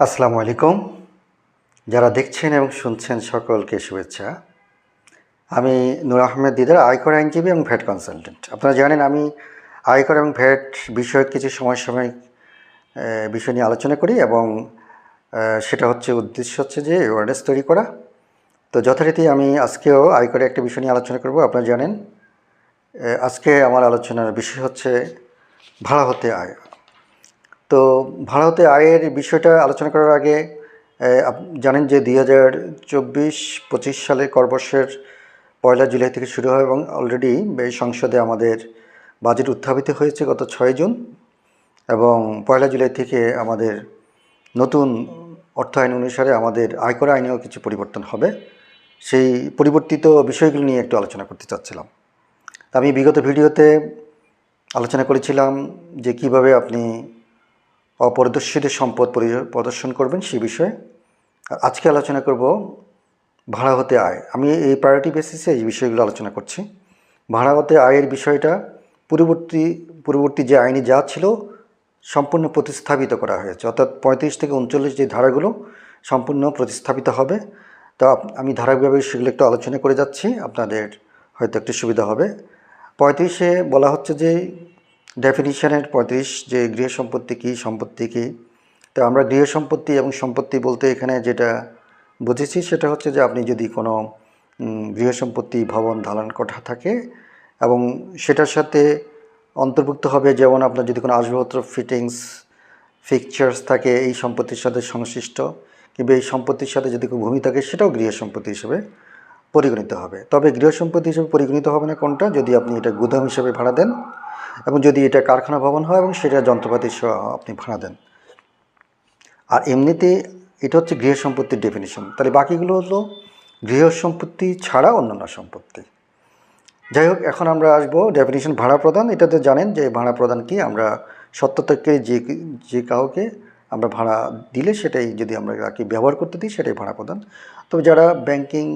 আসসালামু আলাইকুম। যারা দেখছেন এবং শুনছেন সকলকে শুভেচ্ছা। আমি নূর আহমেদ দিদার, আয়কর আইনজীবী এবং ভ্যাট কনসালটেন্ট। আপনারা জানেন আমি আয়কর এবং ভ্যাট বিষয়ক কিছু সময় সময় বিষয় নিয়ে আলোচনা করি এবং সেটা হচ্ছে উদ্দেশ্য হচ্ছে যে অ্যাওয়ারনেস তৈরি করা। তো যথারীতি আমি আজকেও আয়করে একটা বিষয় নিয়ে আলোচনা করব। আপনারা জানেন আজকে আমার আলোচনার বিষয় হচ্ছে ভাড়া হতে আয়। তো ভারতে আয়ের বিষয়টা আলোচনা করার আগে জানেন যে দুই হাজার চব্বিশ পঁচিশ সালে করবর্ষের পয়লা জুলাই থেকে শুরু হয় এবং অলরেডি সংসদে আমাদের বাজেট উত্থাপিত হয়েছে গত ছয় জুন এবং পয়লা জুলাই থেকে আমাদের নতুন অর্থ আইন অনুসারে আমাদের আয়কর আইনেও কিছু পরিবর্তন হবে। সেই পরিবর্তিত বিষয়গুলো নিয়ে একটু আলোচনা করতে চাচ্ছিলাম। আমি বিগত ভিডিওতে আলোচনা করেছিলাম যে কীভাবে আপনি অপরিদর্শিত সম্পদ পরি- প্রদর্শন করবেন সেই বিষয়ে। আজকে আলোচনা করব ভাড়া হতে আয়। আমি এই প্রায়োরিটি বেসিসে এই বিষয়গুলো আলোচনা করছি। ভাড়া হতে আয়ের বিষয়টা পূর্ববর্তী পূর্ববর্তী যে আইনে যা ছিল সম্পূর্ণ প্রতিস্থাপিত করা হয়েছে। অর্থাৎ পঁয়ত্রিশ থেকে উনচল্লিশ যে ধারাগুলো সম্পূর্ণ প্রতিস্থাপিত হবে। তো আমি ধারাবাহিকভাবে সেগুলো একটু আলোচনা করে যাচ্ছি। আপনাদের হয়তো একটু সুবিধা হবে। পঁয়ত্রিশে বলা হচ্ছে যে ডেফিনিশনের পঁয়ত্রিশ, যে গৃহ সম্পত্তি কী সম্পত্তি কী? তো আমরা গৃহ সম্পত্তি এবং সম্পত্তি বলতে এখানে যেটা বুঝেছি সেটা হচ্ছে যে আপনি যদি কোনো গৃহ সম্পত্তি ভবন দালান কোঠা থাকে এবং সেটার সাথে অন্তর্ভুক্ত হবে যেমন আপনার যদি কোনো আসবাবপত্র ফিটিংস ফিকচার্স থাকে, এই সম্পত্তির সাথে সংশ্লিষ্ট কিংবা এই সম্পত্তির সাথে যদি কোনো ভূমি থাকে সেটাও গৃহ সম্পত্তি হিসেবে পরিগণিত হবে। তবে গৃহ সম্পত্তি হিসেবে পরিগণিত হবে না কোনটা? যদি আপনি এটা গুদাম হিসেবে ভাড়া দেন এবং যদি এটা কারখানা ভবন হয় এবং সেটা যন্ত্রপাতি আপনি ভাড়া দেন। আর এমনিতে এটা হচ্ছে গৃহ সম্পত্তির ডেফিনিশন তাহলে বাকিগুলো হলো গৃহ সম্পত্তি ছাড়া অন্যান্য সম্পত্তি। যাই হোক, এখন আমরা আসব ডেফিনেশন ভাড়া প্রদান। এটাতে জানেন যে ভাড়া প্রদান কি? আমরা সত্য থেকে যে যে কাউকে আমরা ভাড়া দিলে সেটাই যদি আমরা তাকে ব্যবহার করতে দিই, সেটাই ভাড়া প্রদান। তবে যারা ব্যাংকিং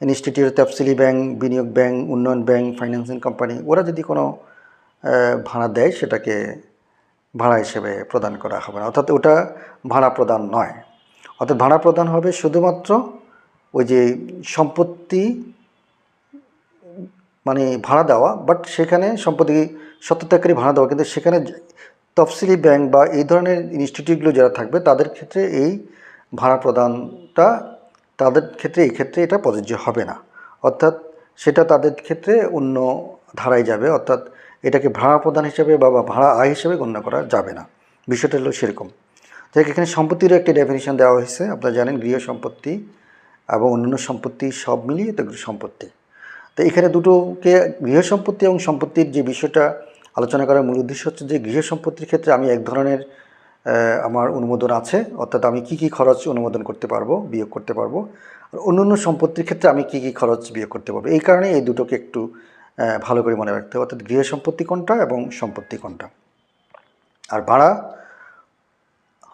ইনস্টিটিউট তফসিলি ব্যাংক বিনিয়োগ ব্যাংক উন্নয়ন ব্যাংক ফাইন্যান্সিং কোম্পানি ওরা যদি কোনো ভাড়া দেয়, সেটাকে ভাড়া হিসেবে প্রদান করা হবে না। অর্থাৎ ওটা ভাড়া প্রদান নয়। অর্থাৎ ভাড়া প্রদান হবে শুধুমাত্র ওই যে সম্পত্তি মানে ভাড়া দেওয়া বাট সেখানে সম্পত্তি সত্যত্যাগকারী ভাড়া দেওয়া। কিন্তু সেখানে তফসিলি ব্যাংক বা এই ধরনের ইনস্টিটিউটগুলো যারা থাকবে, তাদের ক্ষেত্রে এই ভাড়া প্রদানটা তাদের ক্ষেত্রে, এই ক্ষেত্রে এটা প্রযোজ্য হবে না। অর্থাৎ সেটা তাদের ক্ষেত্রে অন্য ধারায় যাবে। অর্থাৎ এটাকে ভাড়া প্রদান হিসেবে বা ভাড়া আয় হিসেবে গণ্য করা যাবে না। বিষয়টা হলো সেরকম। যাই এখানে সম্পত্তিরও একটি ডেফিনিশন দেওয়া হয়েছে। আপনারা জানেন গৃহ সম্পত্তি এবং অন্যান্য সম্পত্তি সব মিলিয়ে তো সম্পত্তি। তো এখানে দুটোকে গৃহ সম্পত্তি এবং সম্পত্তির যে বিষয়টা আলোচনা করার মূল উদ্দেশ্য হচ্ছে যে গৃহ সম্পত্তির ক্ষেত্রে আমি এক ধরনের আমার অনুমোদন আছে। অর্থাৎ আমি কি কি খরচ অনুমোদন করতে পারব, বিয়োগ করতে পারব। আর অন্যান্য সম্পত্তির ক্ষেত্রে আমি কি কি খরচ বিয়োগ করতে পারব। এই কারণে এই দুটোকে একটু ভালো করে মনে রাখতে হবে। অর্থাৎ গৃহ সম্পত্তি কোনটা এবং সম্পত্তি কোনটা? আর ভাড়া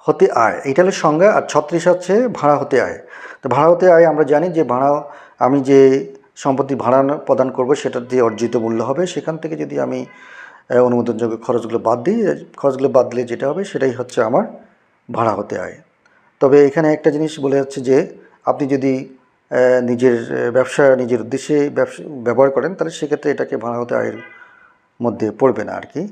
হতে আয়, এইটা হলো সংজ্ঞা, আর ছত্রিশ হচ্ছে ভাড়া হতে আয়। তো ভাড়া হতে আয় আমরা জানি যে ভাড়া, আমি যে সম্পত্তি ভাড়া প্রদান করব সেটার যে অর্জিত মূল্য হবে। সেখান থেকে যদি আমি অনুমোদনযোগ্য খরচগুলো বাদ দিই খরচগুলো বাদ দিলে যেটা হবে সেটাই হচ্ছে আমার ভাড়া হতে আয়। তবে এখানে একটা জিনিস বলে যাচ্ছে যে, আপনি যদি নিজের ব্যবসা, নিজের উদ্দেশ্যে ব্যবসা, ব্যবহার করেন, তাহলে সেক্ষেত্রে এটাকে ভাড়া হতে আয়ের মধ্যে পড়বে না আর কি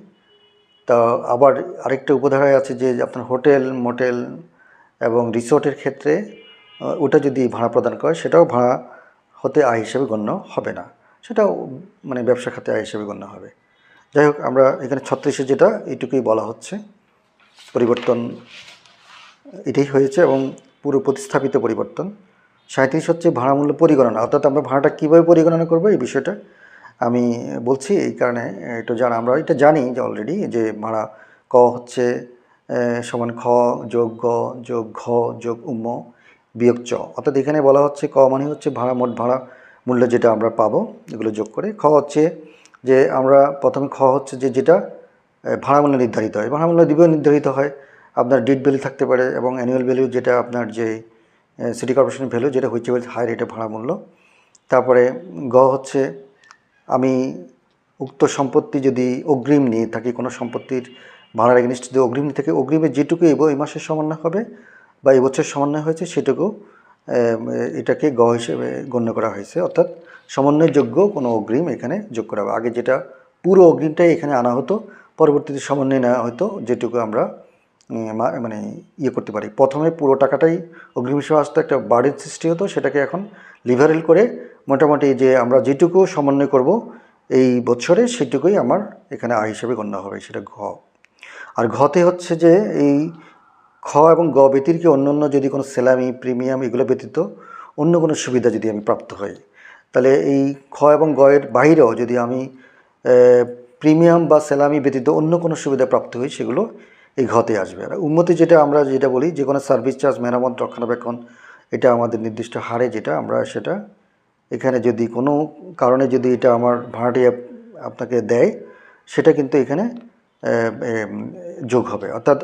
তা আবার আরেকটা উপধারায় আছে যে আপনার হোটেল, মোটেল এবং রিসোর্টের ক্ষেত্রে ওটা যদি ভাড়া প্রদান করে, সেটাও ভাড়া হতে আয় হিসেবে গণ্য হবে না। সেটাও মানে ব্যবসা খাতে আয় হিসেবে গণ্য হবে। যাই হোক, আমরা এখানে ছত্রিশে যেটা এইটুকুই বলা হচ্ছে। পরিবর্তন, এটাই হয়েছে এবং পুরো প্রতিস্থাপিত পরিবর্তন। সাঁত্রিশ হচ্ছে ভাড়া মূল্য পরিগণনা। অর্থাৎ আমরা ভাড়াটা কীভাবে পরিগণনা করব? এই বিষয়টা আমি বলছি, এই কারণে একটু জানা, আমরা এটা জানি যে অলরেডি যে ভাড়া ক হচ্ছে সমান খ যোগ গ যোগ ঘ যোগ উম, বিয়োগ চ। অর্থাৎ এখানে বলা হচ্ছে ক মানে হচ্ছে ভাড়া, মোট ভাড়া মূল্য যেটা আমরা পাবো, এগুলো যোগ করে। খ হচ্ছে যে আমরা প্রথমে খ হচ্ছে যে যেটা ভাড়া মূল্য নির্ধারিত হয়। ভাড়া মূল্য দিবেও নির্ধারিত হয়। আপনার ডিট ভ্যালু থাকতে পারে এবং অ্যানুয়াল ভ্যালু যেটা আপনার যে সিটি কর্পোরেশন ভ্যালু যেটা হচ্ছে হাই রেটে ভাড়া মূল্য। তারপরে গ হচ্ছে আমি উক্ত সম্পত্তি যদি অগ্রিম নিয়ে থাকি, কোনো সম্পত্তির ভাড়ার এগেনিস্ট যদি অগ্রিম নিয়ে থাকি অগ্রিমে যেটুকু এব এই মাসের সমন্বয় হবে বা এবছর সমন্বয় হয়েছে সেটুকু এটাকে গ হিসেবে গণ্য করা হয়েছে। অর্থাৎ সমন্বয়যোগ্য কোনো অগ্রিম এখানে যোগ করা হবে। আগে যেটা পুরো অগ্রিমটাই এখানে আনা হতো, পরবর্তীতে সমন্বয় নেওয়া হতো, যেটুকু আমরা মানে ইয়ে করতে পারি। প্রথমে পুরো টাকাটাই হিসেবে আসতো একটা বাড়ির সৃষ্টি হতো, সেটাকে এখন লিভারেল করে মোটামুটি যে আমরা যেটুকু সমন্বয় করব এই বছরে সেটুকুই আমার এখানে আয় হিসেবে গণ্য হবে, সেটা ঘ। আর ঘতে হচ্ছে যে এই খ এবং গ ব্যতিরিকে অন্য অন্য যদি কোনো সেলামি, প্রিমিয়াম এগুলো ব্যতীত অন্য কোনো সুবিধা যদি আমি প্রাপ্ত হই, তাহলে এই খ এবং গ এর বাইরেও যদি আমি প্রিমিয়াম বা সেলামি ব্যতীত অন্য কোনো সুবিধা প্রাপ্ত হই, সেগুলো এই ঘতে আসবে। আর উন্নতি যেটা আমরা যেটা বলি, যে কোনো সার্ভিস চার্জ মেরামত, রক্ষণাবেক্ষণ, এটা আমাদের নির্দিষ্ট হারে যেটা আমরা সেটা এখানে যদি কোনো কারণে যদি এটা আমার ভাড়াটিয়া আপনাকে দেয়, সেটা কিন্তু এখানে যোগ হবে। অর্থাৎ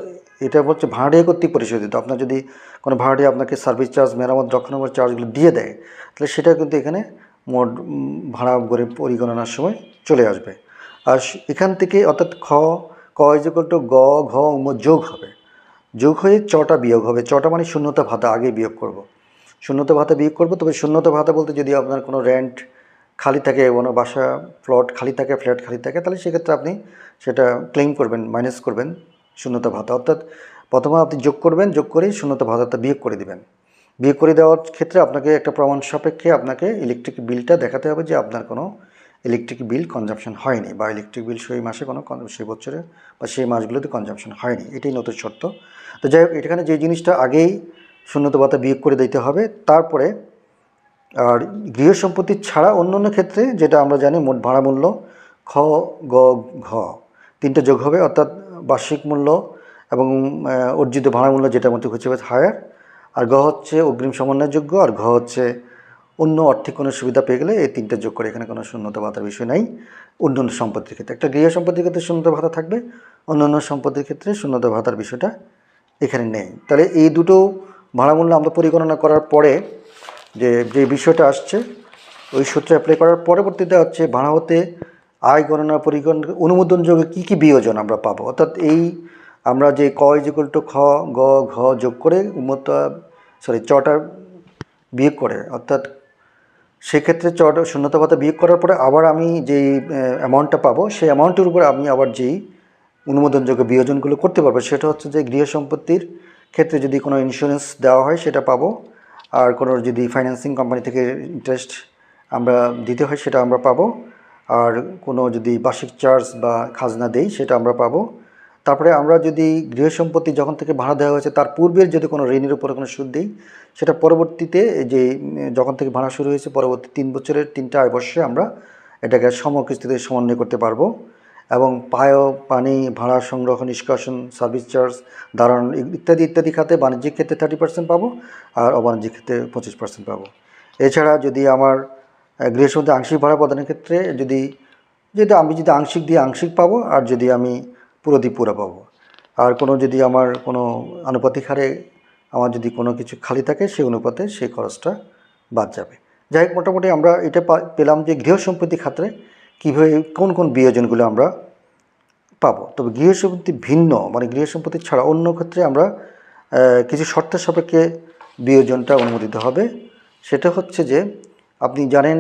এটা হচ্ছে ভাড়াটিয়া কর্তৃক পরিশোধিত। আপনার যদি কোনো ভাড়াটিয়া আপনাকে সার্ভিস চার্জ মেরামত, রক্ষণাবেক্ষণ চার্জগুলো দিয়ে দেয়, তাহলে সেটা কিন্তু এখানে মোট ভাড়া করে পরিগণনার সময় চলে আসবে। আর এখান থেকে অর্থাৎ খ ক ইজিকল টু গ, ঘ, উম, যোগ হবে। যোগ হয়ে চটা বিয়োগ হবে। চটা মানে শূন্যতা ভাতা, আগে বিয়োগ করব। শূন্যতা ভাতা বিয়োগ করব, তবে শূন্যতা ভাতা বলতে যদি আপনার কোনো রেন্ট খালি থাকে, কোনো বাসা প্লট খালি থাকে ফ্ল্যাট খালি থাকে, তাহলে সেক্ষেত্রে আপনি সেটা ক্লেম করবেন মাইনাস করবেন শূন্যতা ভাতা। অর্থাৎ প্রথমে আপনি যোগ করবেন, যোগ করেই শূন্যতা ভাতাটা বিয়োগ করে দেবেন। বিয়োগ করে দেওয়ার ক্ষেত্রে আপনাকে একটা প্রমাণ সাপেক্ষে আপনাকে ইলেকট্রিক বিলটা দেখাতে হবে যে আপনার কোনো ইলেকট্রিক বিল কনজাম্পশন হয়নি বা ইলেকট্রিক বিল সেই মাসে কোনো সেই বছরে বা সেই মাসগুলোতে কনজাম্পশন হয়নি, এটাই নতুন শর্ত। তো যাই হোক, এখানে যে জিনিসটা আগেই শূন্যতা ভাতা বিয়োগ করে দিতে হবে, তারপরে আর গৃহ সম্পত্তি ছাড়া অন্য অন্য ক্ষেত্রে যেটা আমরা জানি মোট ভাড়া মূল্য, খ, গ, ঘ, তিনটে যোগ হবে, অর্থাৎ বার্ষিক মূল্য এবং অর্জিত ভাড়া মূল্য যেটা মধ্যে হচ্ছে হায়ার আর গ হচ্ছে অগ্রিম সমন্বয়যোগ্য, আর ঘ হচ্ছে অন্য অর্থে কোনো সুবিধা পেয়ে গেলে এই তিনটে যোগ করে এখানে কোনো শূন্যতা ভাতার বিষয় নাই। অন্য অন্য সম্পত্তির ক্ষেত্রে, একটা গৃহ সম্পত্তির ক্ষেত্রে শূন্যতা ভাতা থাকবে, অন্য অন্য সম্পত্তির ক্ষেত্রে শূন্যতা ভাতার বিষয়টা এখানে নেই। তাহলে এই দুটো ভাড়ামূল্য আমরা পরিগণনা করার পরে যে যে বিষয়টা আসছে, ওই সূত্রে অ্যাপ্লাই করার পরবর্তীতে হচ্ছে ভাড়া হতে, আয় গণনা পরিগণনা অনুমোদনযোগে কী কী বিয়োজন আমরা পাবো? অর্থাৎ এই আমরা যে ক ইজিকল টু খ, গ, ঘ যোগ করে উন্মত সরি চটা বিয়োগ করে, অর্থাৎ সেক্ষেত্রে চট শূন্যতা ভাতা বিয়োগ করার পরে আবার আমি যেই অ্যামাউন্টটা পাবো, সেই অ্যামাউন্টের উপর আমি আবার যেই অনুমোদনযোগ্য বিয়োজনগুলো করতে পারব, সেটা হচ্ছে যে গৃহ সম্পত্তির ক্ষেত্রে যদি কোনো ইন্স্যুরেন্স দেওয়া হয় সেটা পাবো, আর কোনো যদি ফাইন্যান্সিং কোম্পানি থেকে ইন্টারেস্ট আমরা দিতে হয় সেটা আমরা পাবো, আর কোনো যদি বার্ষিক চার্জ বা খাজনা দেই সেটা আমরা পাবো তারপরে আমরা যদি গৃহ সম্পত্তি যখন থেকে ভাড়া দেওয়া হয়েছে, তার পূর্বের যদি কোনো ঋণের উপরে কোনো সুদ দিই, সেটা পরবর্তীতে যে, যখন থেকে ভাড়া শুরু হয়েছে, পরবর্তী তিন বছরের তিনটা আয় বর্ষে আমরা এটাকে সমকিস্তিতে সমন্বয় করতে পারব। এবং পায় পানি, ভাড়া সংগ্রহ নিষ্কাশন, সার্ভিস চার্জ দাঁড়ান ইত্যাদি ইত্যাদি খাতে বাণিজ্যিক ক্ষেত্রে থার্টি পার্সেন্ট পাবো আর অবাণিজ্যিক ক্ষেত্রে পঁচিশ পার্সেন্ট পাবো। এছাড়া যদি আমার গৃহসম্পত্তি আংশিক ভাড়া প্রদানের ক্ষেত্রে যদি যেটা আমি যদি আংশিক দিয়ে আংশিক পাবো, আর যদি আমি পুরো দিয়ে পুরো পাবো। আর কোনো যদি আমার কোনো আনুপাতিক হারে আমার যদি কোনো কিছু খালি থাকে, সেই অনুপাতে সেই খরচটা বাদ যাবে। যাই হোক, মোটামুটি আমরা এটা পেলাম যে গৃহ সম্পত্তি খাতে কীভাবে কোন কোন বিয়োজনগুলো আমরা পাবো। তবে গৃহ সম্পত্তি ভিন্ন মানে গৃহ সম্পত্তি ছাড়া অন্য ক্ষেত্রে আমরা কিছু শর্তের সাপেক্ষে বিয়োজনটা অনুমোদিত হবে। সেটা হচ্ছে যে, আপনি জানেন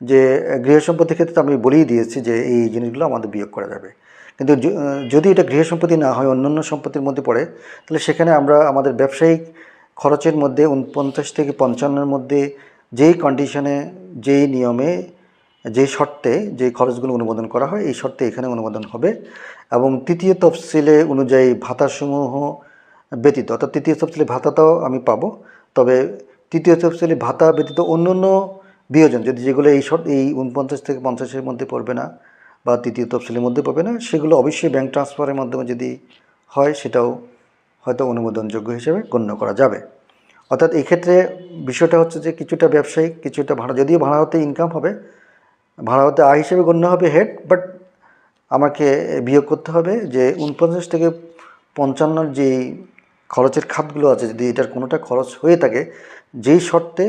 যে গৃহ সম্পত্তির ক্ষেত্রে আমি বলেই দিয়েছি যে এই জিনিসগুলো আমাদের বিয়োগ করা যাবে। কিন্তু যদি এটা গৃহ সম্পত্তি না হয়, অন্যান্য সম্পত্তির মধ্যে পড়ে, তাহলে সেখানে আমরা আমাদের ব্যবসায়িক খরচের মধ্যে উনপঞ্চাশ থেকে পঞ্চান্নের মধ্যে যেই কন্ডিশনে যেই নিয়মে যে শর্তে যে খরচগুলো অনুমোদন করা হয়, এই শর্তে এখানে অনুমোদন হবে। এবং তৃতীয় তফসিলে অনুযায়ী ভাতাসমূহ ব্যতীত, অর্থাৎ তৃতীয় তফসিলে ভাতাটাও আমি পাবো। তবে তৃতীয় তফসিলে ভাতা ব্যতীত অন্য অন্য বিয়োজন, যদি যেগুলো এই শর্ত, এই উনপঞ্চাশ থেকে পঞ্চাশের মধ্যে পড়বে না বা তৃতীয় তফসিলের মধ্যে পাবে না, সেগুলো অবশ্যই ব্যাংক ট্রান্সফারের মাধ্যমে যদি হয়, সেটাও হয়তো অনুমোদনযোগ্য হিসেবে গণ্য করা যাবে। অর্থাৎ এক্ষেত্রে বিষয়টা হচ্ছে যে কিছুটা ব্যবসায়িক কিছুটা ভাড়া, যদিও ভাড়া হতে ইনকাম হবে ভাড়া হতে আয় হিসেবে গণ্য হবে হেড বাট আমাকে বিয়োগ করতে হবে যে উনপঞ্চাশ থেকে পঞ্চান্নর যেই খরচের খাতগুলো আছে, যদি এটার কোনোটা খরচ হয়ে থাকে, যেই শর্তে,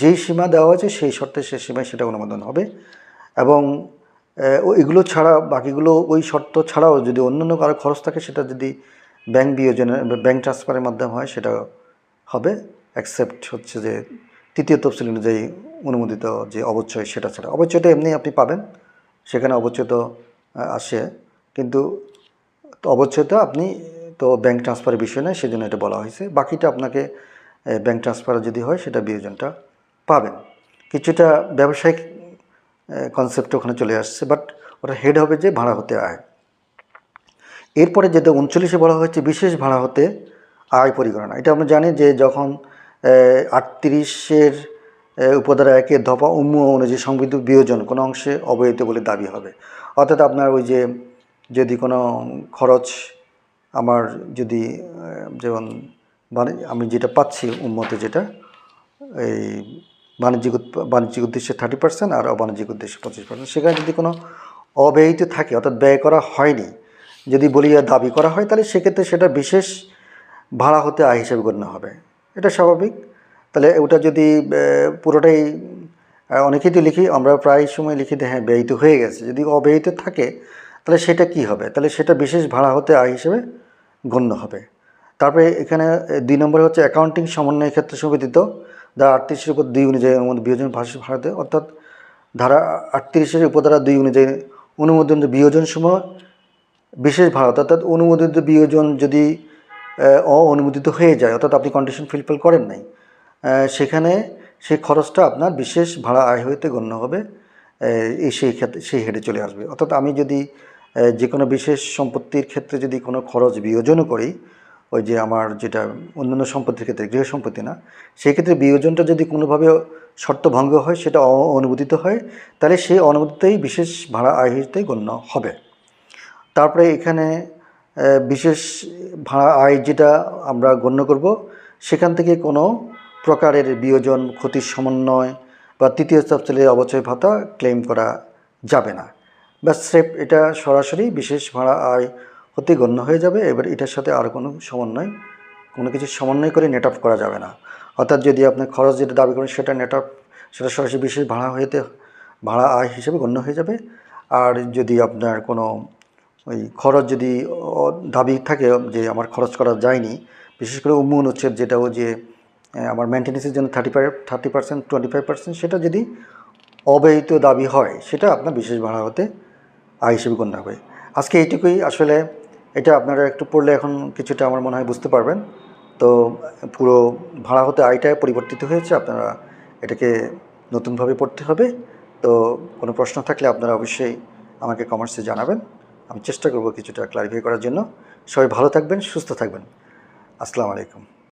যেই সীমা দেওয়া আছে সেই শর্তে সে সীমায় সেটা অনুমোদন হবে। এবং ও এগুলো ছাড়া, বাকিগুলো ওই শর্ত ছাড়াও যদি অন্যান্য কারও খরচ থাকে, সেটা যদি ব্যাংক বিয়োজনের ব্যাংক ট্রান্সফারের মাধ্যমে হয়, সেটা হবে। অ্যাকসেপ্ট হচ্ছে যে তৃতীয় তফসিল অনুযায়ী অনুমোদিত যে অবচয় সেটা ছাড়া। অবচয়টা এমনি আপনি পাবেন। সেখানে অবচয় তো আসে। কিন্তু অবচয়টা আপনি, তো ব্যাংক ট্রান্সফারের বিষয় নয়, সেজন্য এটা বলা হয়েছে। বাকিটা আপনাকে ব্যাংক ট্রান্সফার যদি হয়, সেটা বিয়োজনটা পাবেন। কিছুটা ব্যবসায়িক কনসেপ্ট ওখানে চলে আসছে বাট ওটা হেড হবে যে ভাড়া হতে আয়। এরপরে যেটা উনচল্লিশে বলা হয়েছে, বিশেষ ভাড়া হতে আয় পরিগণনা। এটা আমরা জানি যে যখন আটত্রিশের উপধারা একের ধপা উম্ম অনুযায়ী সংবিধিত বিয়োজন, কোনো অংশে অবহিত বলে দাবি হবে। অর্থাৎ আপনার ওই যে, যদি কোনো খরচ আমার যদি যেমন মানে আমি যেটা পাচ্ছি উন্মতে যেটা, এই বাণিজ্যিক বাণিজ্যিক উদ্দেশ্যে থার্টি পার্সেন্ট আর অবাণিজ্যিক উদ্দেশ্যে পঁচিশ পার্সেন্ট সেখানে যদি কোনো অব্যয়িত থাকে, অর্থাৎ ব্যয় করা হয়নি, যদি বলিয়া দাবি করা হয়, তাহলে সেক্ষেত্রে সেটা বিশেষ ভাড়া হতে আয় হিসেবে গণ্য হবে। এটা স্বাভাবিক। তাহলে ওটা যদি পুরোটাই অনেকেই তো লিখি, আমরা প্রায় সময় লিখি যে হ্যাঁ ব্যয়িত হয়ে গেছে। যদি অব্যয়িত থাকে, তাহলে সেটা কি হবে? তাহলে সেটা বিশেষ ভাড়া হতে আয় হিসেবে গণ্য হবে। তারপরে এখানে দুই নম্বরে হচ্ছে অ্যাকাউন্টিং সমন্বয় ক্ষেত্রে সুবিদিত ধারা আটত্রিশের উপর দুই অনুযায়ী অনুমোদন বিয়োজন ভাষা ভাড়াতে অর্থাৎ ধারা আটত্রিশের উপধারা দুই অনুযায়ী অনুমোদন বিয়োজন সময় বিশেষ ভাড়া অর্থাৎ অনুমোদিত বিয়োজন যদি আহ, অঅনুমোদিত হয়ে যায় অর্থাৎ আপনি কন্ডিশন ফিলফিল করেন নাই সেখানে সেই খরচটা আপনার বিশেষ ভাড়া আয় হইতে গণ্য হবে এই সেই ক্ষেত্রে সেই হেডে চলে আসবে। অর্থাৎ আমি যদি যে কোনো বিশেষ সম্পত্তির ক্ষেত্রে যদি কোনো খরচ বিয়োজনও করি ওই যে আমার যেটা অন্যান্য সম্পত্তির ক্ষেত্রে, গৃহ সম্পত্তি না, সেই ক্ষেত্রে বিয়োজনটা যদি কোনোভাবে শর্ত ভঙ্গ হয়, সেটা অনুমোদিত হয়, তাহলে সেই অনুমোদিতই বিশেষ ভাড়া আয় হিসেবে গণ্য হবে। তারপরে এখানে বিশেষ ভাড়া আয় যেটা আমরা গণ্য করব, সেখান থেকে কোনো প্রকারের বিয়োজন, ক্ষতির সমন্বয় বা তৃতীয় তফসিলে অবচয় ভাতা ক্লেম করা যাবে না। বা স্রেফ এটা সরাসরি বিশেষ ভাড়া আয় হতে গণ্য হয়ে যাবে, এবার এটার সাথে আর কোনো সমন্বয়, কোনো কিছু সমন্বয় করে নেট করা যাবে না। অর্থাৎ যদি আপনি খরচ যেটা দাবি করেন সেটা নেট সেটা সরাসরি বিশেষ ভাড়া হইতে, ভাড়া আয় হিসেবে গণ্য হয়ে যাবে। আর যদি আপনার কোনো ওই খরচ যদি দাবি থাকে যে আমার খরচ করা যায়নি, বিশেষ করে উন্মূল উচ্ছেদ যেটা ও যে আমার মেনটেন্যান্সের জন্য thirty five thirty percent twenty five percent সেটা যদি অব্যয়িত দাবি হয়, সেটা আপনার বিশেষ ভাড়া হতে আয় হিসেবে গণ্য হবে। আজকে এইটুকুই। আসলে এটা আপনারা একটু পড়লে এখন কিছুটা আমার মনে হয় বুঝতে পারবেন। তো পুরো ভাড়া হতে আয়টায় পরিবর্তিত হয়েছে, আপনারা এটাকে নতুনভাবে পড়তে হবে। তো কোনো প্রশ্ন থাকলে আপনারা অবশ্যই আমাকে কমার্সে জানাবেন। আমি চেষ্টা করব কিছুটা ক্লারিফাই করার জন্য। সবাই ভালো থাকবেন, সুস্থ থাকবেন। আসসালামু আলাইকুম।